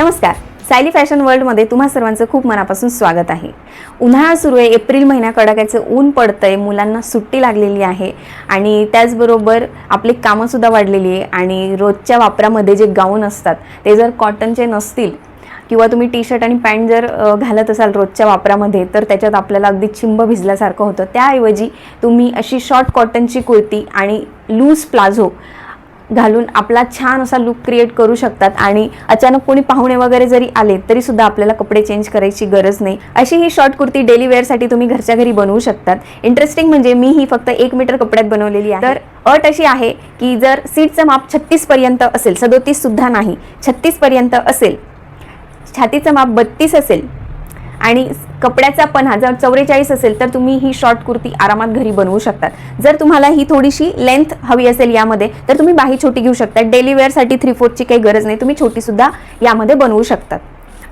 नमस्कार. सायली फॅशन वर्ल्डमध्ये तुम्हा सर्वांचं खूप मनापासून स्वागत आहे. उन्हाळा सुरू आहे एप्रिल महिन्या कडाक्याचं ऊन पडतंय मुलांना सुट्टी लागलेली आहे आणि त्याचबरोबर आपली कामंसुद्धा वाढलेली आहे आणि रोजच्या वापरामध्ये जे गाऊन असतात ते जर कॉटनचे नसतील किंवा तुम्ही टी शर्ट आणि पॅन्ट जर घालत असाल रोजच्या वापरामध्ये तर त्याच्यात आपल्याला अगदी चिंब भिजल्यासारखं होतं. त्याऐवजी तुम्ही अशी शॉर्ट कॉटनची कुर्ती आणि लूज प्लाझो घालून आपला छान असा लुक क्रिएट करू शकतात. आणि अचानक कोणी पाहुणे वगैरे जरी आले तरी सुद्धा आपल्याला कपडे चेंज करायची गरज नाही. अशी ही शॉर्ट कुर्ती डेली वेअरसाठी तुम्ही घरच्या घरी बनवू शकतात. इंटरेस्टिंग म्हणजे मी ही फक्त एक मीटर कपड्यात बनवलेली आहे. तर अट अशी आहे की जर सीटचं माप छत्तीस पर्यंत असेल सदोतीस सुद्धा नाही छत्तीस पर्यंत असेल छातीचं माप बत्तीस असेल आणि कपड्याचा पन्हा जर चौवेचाळीस असेल तर तुम्ही ही शॉर्ट कुर्ती आरामात घरी बनवू शकतात. जर तुम्हाला ही थोडीशी लेंथ हवी असेल यामध्ये तर तुम्ही बाही छोटी घेऊ शकता. डेली वेअरसाठी थ्री फोर्थची काही गरज नाही. तुम्ही छोटीसुद्धा यामध्ये बनवू शकतात.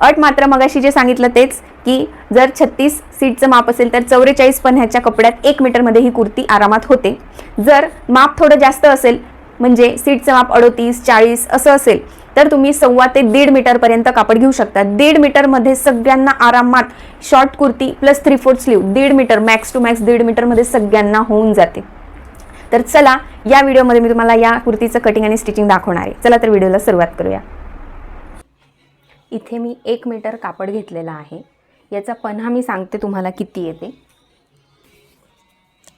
अट मात्र मगाशी जे सांगितलं तेच की जर छत्तीस सीटचं माप असेल तर चौवेचाळीस पन्ह्याच्या कपड्यात एक मीटरमध्ये ही कुर्ती आरामात होते. जर माप थोडं जास्त असेल म्हणजे सीटचं माप अडोतीस चाळीस असं असेल तर तुम्ही सव्वा ते दीड मीटरपर्यंत कापड घेऊ शकता. दीड मीटरमध्ये सगळ्यांना आरामात short kurti plus three fourth sleeve दीड मीटर मॅक्स टू मॅक्स दीड मीटरमध्ये सगळ्यांना होऊन जाते. तर चला या व्हिडिओमध्ये मी तुम्हाला या कुर्तीचं कटिंग आणि स्टिचिंग दाखवणार आहे. चला तर व्हिडिओला सुरुवात करूया. इथे मी एक मीटर कापड घेतलेला आहे. याचा पन्हा मी सांगते तुम्हाला किती येते.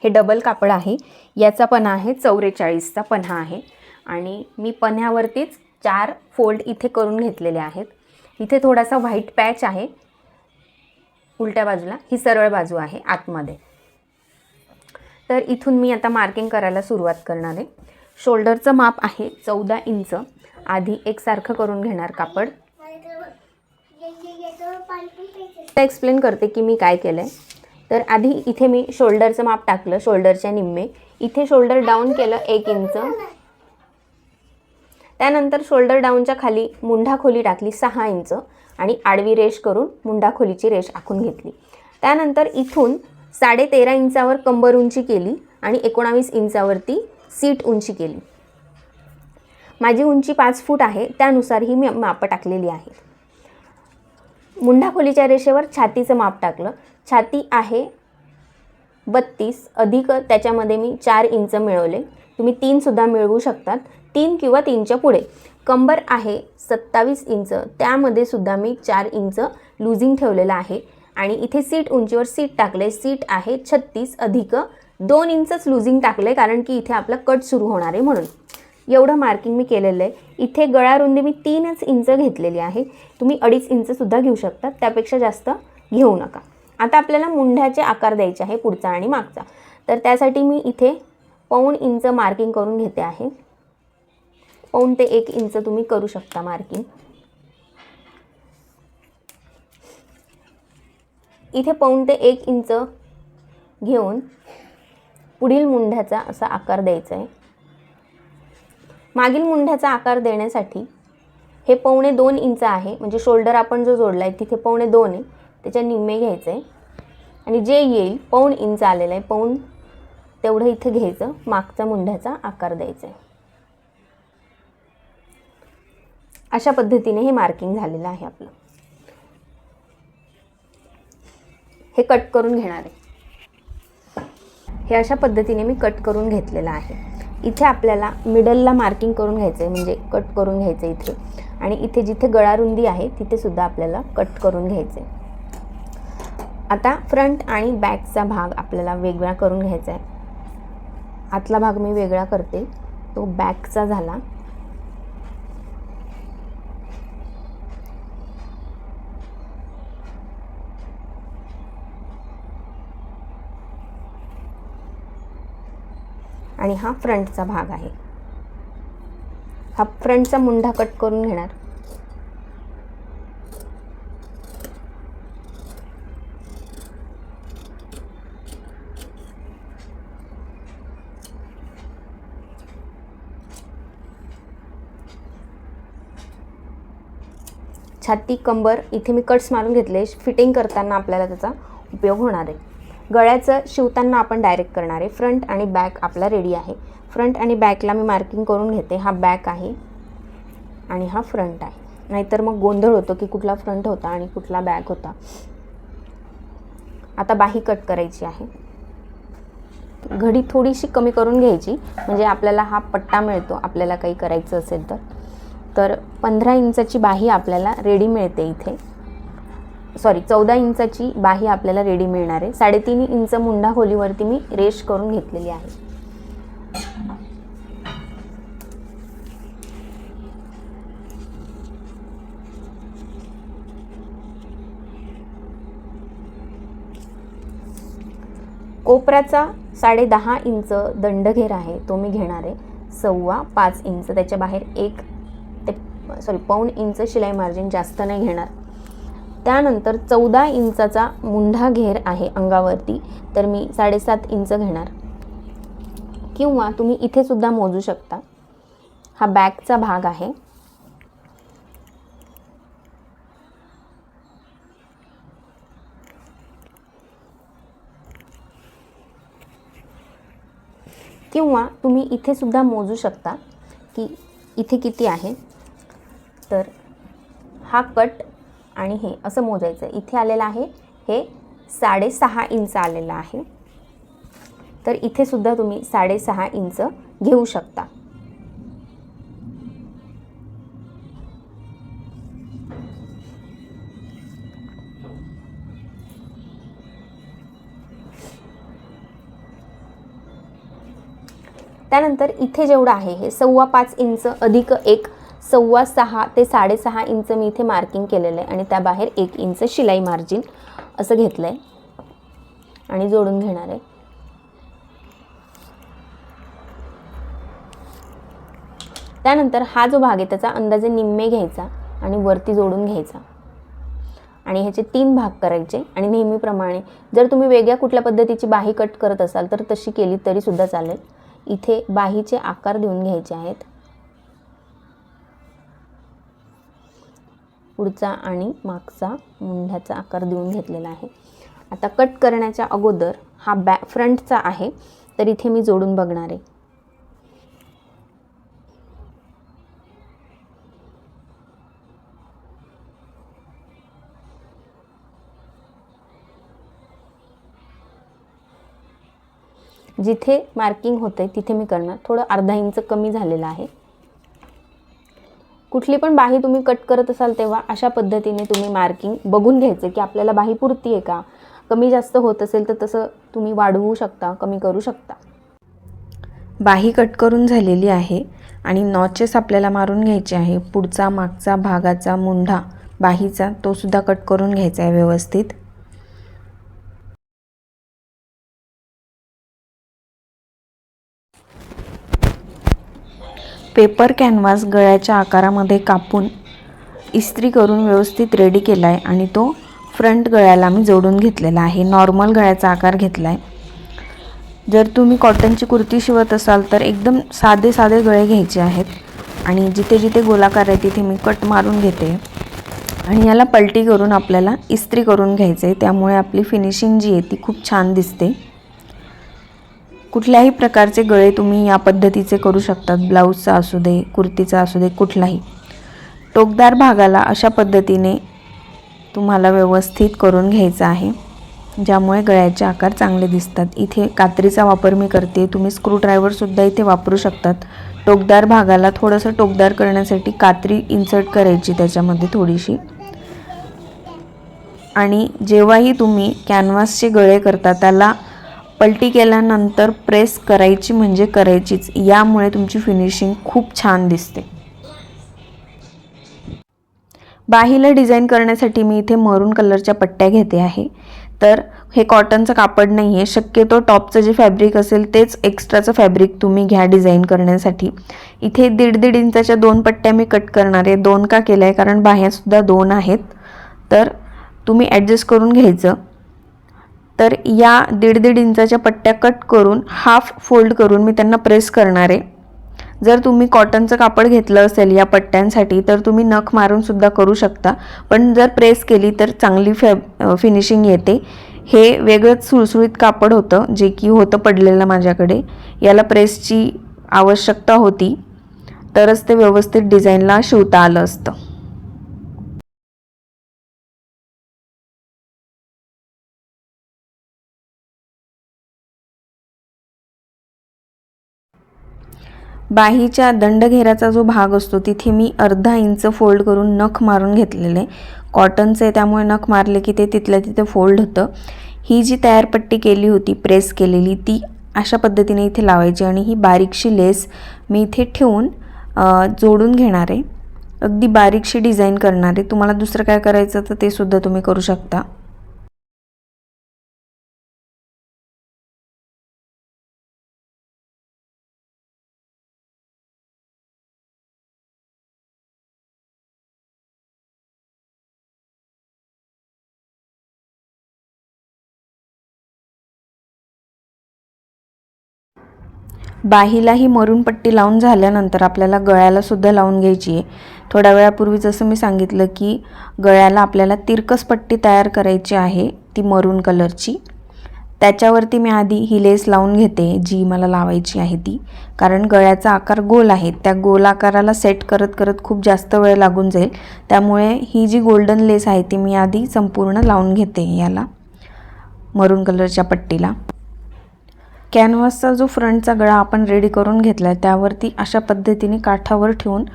हे डबल कापड आहे. याचा पन्हा आहे चौवेचाळीसचा पन्हा आहे. आणि मी पन्ह्यावरतीच चार फोल्ड इथे करून घेतलेले आहेत. इथे थोडासा व्हाईट पॅच आहे. उलट्या बाजूला ही सरळ बाजू आहे आतमध्ये. तर इथून मी आता मार्किंग करायला सुरुवात करणार आहे. शोल्डरचं माप आहे चौदा इंच. आधी एकसारखं करून घेणार कापड. आता एक्सप्लेन करते की मी काय केलं आहे तर आधी इथे मी शोल्डरचं माप टाकलं शोल्डरच्या निम्मे. इथे शोल्डर डाऊन केलं एक इंच. त्यानंतर शोल्डर डाऊनच्या खाली मुंढा खोली टाकली सहा इंच आणि आडवी रेष करून मुंढा खोलीची रेष आखून घेतली. त्यानंतर इथून साडे तेरा इंचावर कंबर उंची केली आणि एकोणावीस इंचावरती सीट उंची केली. माझी उंची पाच फूट आहे त्यानुसार ही मी मापं टाकलेली आहे. मुंढा खोलीच्या रेषेवर छातीचं माप टाकलं. छाती आहे बत्तीस अधिक त्याच्यामध्ये मी चार इंच मिळवले. तुम्ही तीनसुद्धा मिळवू शकतात. तीन किंवा तीनच्या पुढे. कंबर आहे सत्तावीस इंच. त्यामध्ये सुद्धा मी चार इंच लुझिंग ठेवलेलं आहे. आणि इथे सीट उंचीवर सीट टाकले. सीट आहे छत्तीस अधिक दोन इंचच लुझिंग टाकले कारण की इथे आपला कट सुरू होणार आहे म्हणून. एवढं मार्किंग मी केलेलं आहे. इथे गळारुंदी मी तीनच इंच घेतलेली आहे. तुम्ही अडीच इंचसुद्धा घेऊ शकता त्यापेक्षा जास्त घेऊ नका. आता आपल्याला मुंढ्याचे आकार द्यायचे आहे पुढचा आणि मागचा. तर त्यासाठी मी इथे पाऊण इंच मार्किंग करून घेते आहे. पाऊण ते एक इंच तुम्ही करू शकता मार्किंग. इथे पाऊण ते एक इंच घेऊन पुढील मुंढ्याचा असा आकार द्यायचा आहे. मागील मुंढ्याचा आकार देण्यासाठी हे पावणे दोन इंच आहे. म्हणजे शोल्डर आपण जो जोडला आहे तिथे पावणे दोन आहे. त्याच्या निम्मे घ्यायचे आहे. आणि जे येईल पाऊण इंच आलेलं आहे. पाऊण तेवढं इथे घ्यायचं. मागचा मुंढ्याचा आकार द्यायचा आहे. अशा पद्धतीने हे मार्किंग झालेलं आहे आपलं. हे कट करून घेणार आहे. हे अशा पद्धतीने मी कट करून घेतलेलं आहे. इथे आपल्याला मिडलला मार्किंग करून घ्यायचं आहे म्हणजे कट करून घ्यायचं आहे इथे. आणि इथे जिथे गळारुंदी आहे तिथे सुद्धा आपल्याला कट करून घ्यायचं आहे आता फ्रंट आणि बॅकचा भाग आपल्याला वेगळा करून घ्यायचा आहे. आतला भाग मी वेगळा करते. तो बॅकचा झाला. आणि हा फ्रंटचा भाग आहे. हा फ्रंटचा मुंढा कट करून घेणार. छाती कंबर इथे मी कट्स मारून घेतले. फिटिंग करताना आपल्याला त्याचा उपयोग होणार आहे. गळ्याचं शिवताना आपण डायरेक्ट करणार आहे. फ्रंट आणि बॅक आपला रेडी आहे. फ्रंट आणि बॅकला मी मार्किंग करून घेते. हा बॅक आहे आणि हा फ्रंट आहे. नाहीतर मग गोंधळ होतो की कुठला फ्रंट होता आणि कुठला बॅक होता. आता बाही कट करायची आहे. घडी थोडीशी कमी करून घ्यायची. म्हणजे आपल्याला हा पट्टा मिळतो. आपल्याला काही करायचं असेल तर. तर पंधरा इंचाची बाही आपल्याला रेडी मिळते इथे. सॉरी चौदा इंचाची बाही आपल्याला रेडी मिळणार आहे. साडेतीन इंच मुंडा खोलीवरती मी रेश करून घेतलेली आहे. कोपऱ्याचा साडे दहा इंच दंडघेर आहे तो मी घेणार आहे. सव्वा पाच इंच त्याच्या बाहेर एक सॉरी पाऊण इंच शिलाई मार्जिन जास्त नाही घेणार. त्यानंतर चौदा इंचाचा मुंढा घेर आहे अंगावरती तर मी साडेसात इंच घेणार. किंवा तुम्ही इथे सुद्धा मोजू शकता. हा बॅकचा भाग आहे. किंवा तुम्ही इथे सुद्धा मोजू शकता की इथे किती आहे. तर हा कट आणि हे असं मोजायचं. इथे आलेलं आहे. हे साडेसहा इंच आलेलं आहे. तर इथे सुद्धा तुम्ही साडेसहा इंच घेऊ शकता. त्यानंतर इथे जेवढं आहे हे सव्वा पाच इंच अधिक एक सव्वा सहा ते साडेसहा इंच मी इथे मार्किंग केलेलं आहे आणि त्याबाहेर एक इंच शिलाई मार्जिन असं घेतलं आहे आणि जोडून घेणार आहे. त्यानंतर हा जो भाग आहे त्याचा अंदाजे निम्मे घ्यायचा आणि वरती जोडून घ्यायचा. आणि ह्याचे तीन भाग करायचे आणि नेहमीप्रमाणे जर तुम्ही वेगळ्या कुठल्या पद्धतीची बाही कट करत असाल तर तशी केली तरी सुद्धा चालेल. इथे बाहीचे आकार देऊन घ्यायचे आहेत. पुढचा आणि मागचा मुंढ्याचा आकार देऊन घेतलेला आहे. आता कट करण्याच्या अगोदर हा बॅ फ्रंटचा आहे तर इथे मी जोडून बघणार आहे. जिथे मार्किंग होते तिथे मी करणार. थोडं अर्धा इंच कमी झालेलं आहे. कुठली पण बाही तुम्ही कट करत असाल तेव्हा अशा पद्धतीने तुम्ही मार्किंग बघून घ्यायचे की आपल्याला बाही पुरती आहे का? कमी जास्त होत असेल तर तसं तुम्ही वाढवू शकता कमी करू शकता. बाही कट करून झालेली आहे आणि नॉचेस आपल्याला मारून घ्यायचे आहे. पुढचा मागचा भागाचा मुंढा बाहीचा तोसुद्धा कट करून घ्यायचा आहे व्यवस्थित. पेपर कॅनव्हास गळ्याच्या आकारामध्ये कापून इस्त्री करून व्यवस्थित रेडी केला आहे आणि तो फ्रंट गळ्याला मी जोडून घेतलेला आहे. नॉर्मल गळ्याचा आकार घेतला आहे जर तुम्ही कॉटनची कुर्ती शिवत असाल तर एकदम साधे साधे गळे घ्यायचे आहेत आणि जिथे जिथे गोलाकार आहे तिथे मी कट मारून घेते. आणि याला पलटी करून आपल्याला इस्त्री करून घ्यायचं आहे त्यामुळे आपली फिनिशिंग जी आहे ती खूप छान दिसते. कुठल्याही प्रकारचे गळे तुम्ही या पद्धतीचे करू शकतात. ब्लाऊजचा असू दे कुर्तीचा असू दे कुठलाही. टोकदार भागाला अशा पद्धतीने तुम्हाला व्यवस्थित करून घ्यायचं आहे ज्यामुळे गळ्याचे आकार चांगले दिसतात. इथे कात्रीचा वापर मी करते. तुम्ही स्क्रूड्रायव्हरसुद्धा इथे वापरू शकतात. टोकदार भागाला थोडंसं टोकदार करण्यासाठी कात्री इन्सर्ट करायची त्याच्यामध्ये थोडीशी. आणि जेव्हाही तुम्ही कॅनव्हासचे गळे करता त्याला पलटी केल्यानंतर प्रेस करायची म्हणजे करायचीच. यामुळे तुमची फिनिशिंग खूप छान दिसते. बाहीला डिझाईन करण्यासाठी मी इथे मरून कलरच्या पट्ट्या घेते आहे. तर हे कॉटनचं कापड नाही आहे शक्यतो टॉपचं जे फॅब्रिक असेल तेच एक्स्ट्राचं फॅब्रिक तुम्ही घ्या डिझाईन करण्यासाठी. इथे दीड दीड इंचाच्या दोन पट्ट्या मी कट करणार आहे. दोन का केल्या? आहे कारण बाह्यासुद्धा दोन आहेत. तर तुम्ही ॲडजस्ट करून घ्यायचं. तर या दीड दीड इंचाच्या पट्ट्या कट करून हाफ फोल्ड करून मी त्यांना प्रेस करणार आहे. जर तुम्ही कॉटनचं कापड घेतलं असेल या पट्ट्यांसाठी तर तुम्ही नख मारूनसुद्धा करू शकता. पण जर प्रेस केली तर चांगली फॅब फिनिशिंग येते. हे वेगळंच सुळसुळीत कापड होतं जे की होतं पडलेलं माझ्याकडे. याला प्रेसची आवश्यकता होती. तरच ते व्यवस्थित डिझाईनला शिवता आलं असतं. बाहीच्या दंडघेराचा जो भाग असतो तिथे मी अर्धा इंच फोल्ड करून नख मारून घेतलेले. कॉटनचे कॉटनचं आहे त्यामुळे नख मारले की ते तिथल्या तिथे फोल्ड होतं. ही जी तयार पट्टी केली होती प्रेस केलेली ती अशा पद्धतीने इथे लावायची आणि ही बारीकशी लेस मी इथे ठेवून जोडून घेणार. आहे अगदी बारीकशी डिझाईन करणार. आहे तुम्हाला दुसरं काय करायचं तर ते सुद्धा तुम्ही करू शकता. बाहीला ही मरून पट्टी लावून झाल्यानंतर आपल्याला गळ्याला सुद्धा लावून घ्यायची आहे. थोड्या वेळापूर्वी जसं मी सांगितलं की गळ्याला आपल्याला तिरकस पट्टी तयार करायची आहे ती मरून कलरची. त्याच्यावरती मी आधी ही लेस लावून घेते जी मला लावायची आहे ती. कारण गळ्याचा आकार गोल आहे त्या गोल आकाराला सेट करत करत खूप जास्त वेळ लागून जाईल. त्यामुळे ही जी गोल्डन लेस आहे ती मी आधी संपूर्ण लावून घेते याला मरून कलरच्या पट्टीला. कॅनव्हासचा जो फ्रंटचा गळा आपण रेडी करून घेतला आहे त्यावरती अशा पद्धतीने काठावर ठेवून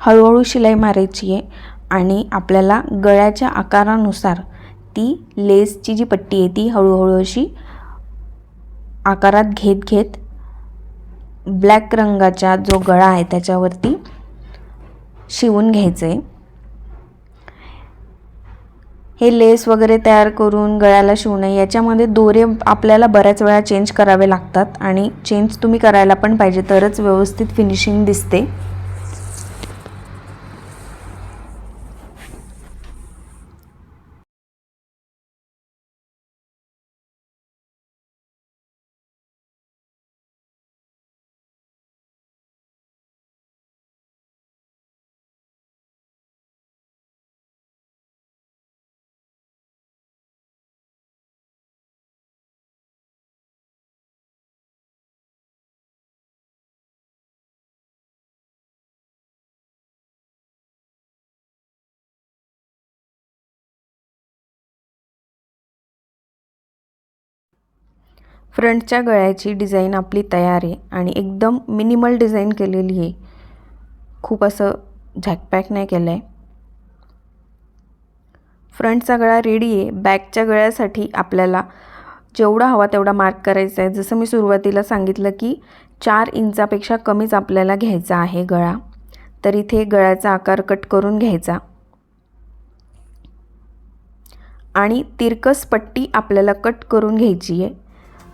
हळूहळू शिलाई मारायची आहे आणि आपल्याला गळ्याच्या आकारानुसार ती लेसची जी पट्टी आहे ती हळूहळू अशी आकारात घेत घेत ब्लॅक रंगाचा जो गळा आहे त्याच्यावरती शिवून घ्यायचं आहे हे लेस वगैरे तयार करून गळ्याला शिवणं याच्यामध्ये दोरे आपल्याला बऱ्याच वेळा चेंज करावे लागतात आणि चेंज तुम्ही करायला पण पाहिजे. तरच व्यवस्थित फिनिशिंग दिसते. फ्रंटच्या गळ्याची डिझाईन आपली तयार आहे आणि एकदम मिनिमल डिझाईन केलेली आहे. खूप असं झॅकपॅक नाही केलं आहे फ्रंटचा गळा रेडी आहे. बॅकच्या गळ्यासाठी आपल्याला जेवढा हवा तेवढा मार्क करायचा आहे. जसं मी सुरुवातीला सांगितलं की चार इंचापेक्षा कमीच आपल्याला घ्यायचा आहे गळा. तर इथे गळ्याचा आकार कट करून घ्यायचा. आणि तिरकस पट्टी आपल्याला कट करून घ्यायची आहे.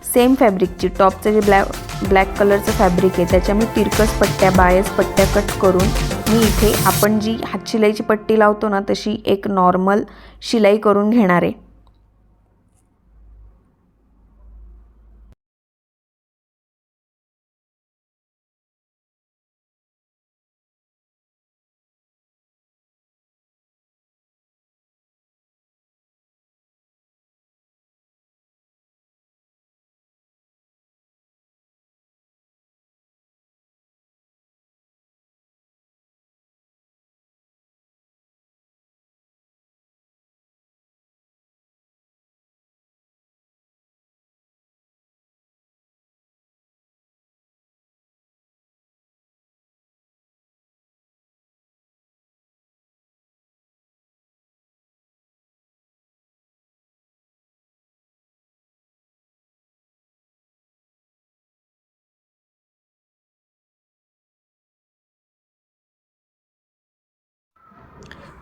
सेम फॅब्रिकची. टॉपचं जे ब्लॅक ब्लॅक कलरचं फॅब्रिक आहे त्याच्या मी तिरकस पट्ट्या बायस पट्ट्या कट करून मी इथे आपण जी हातशिलाईची पट्टी लावतो ना तशी एक नॉर्मल शिलाई करून घेणार आहे.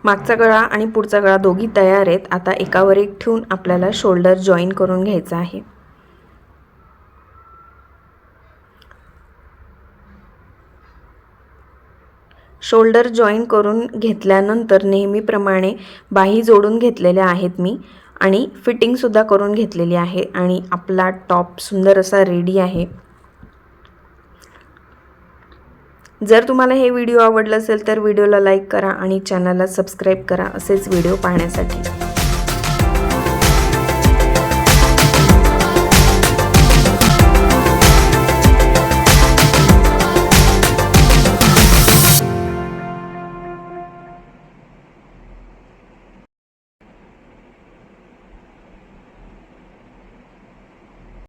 मागचा गळा आणि पुढचा गळा दोघी तयार आहेत. आता एकावर एक ठेवून आपल्याला शोल्डर जॉईन करून घ्यायचं आहे. शोल्डर जॉईन करून घेतल्यानंतर नेहमीप्रमाणे बाही जोडून घेतलेल्या आहेत मी आणि फिटिंगसुद्धा करून घेतलेली आहे आणि आपला टॉप सुंदर असा रेडी आहे. जर तुम्हाला हे व्हिडिओ आवडलं असेल तर व्हिडिओला लाईक करा आणि चॅनलला सबस्क्राईब करा असेच व्हिडिओ पाहण्यासाठी.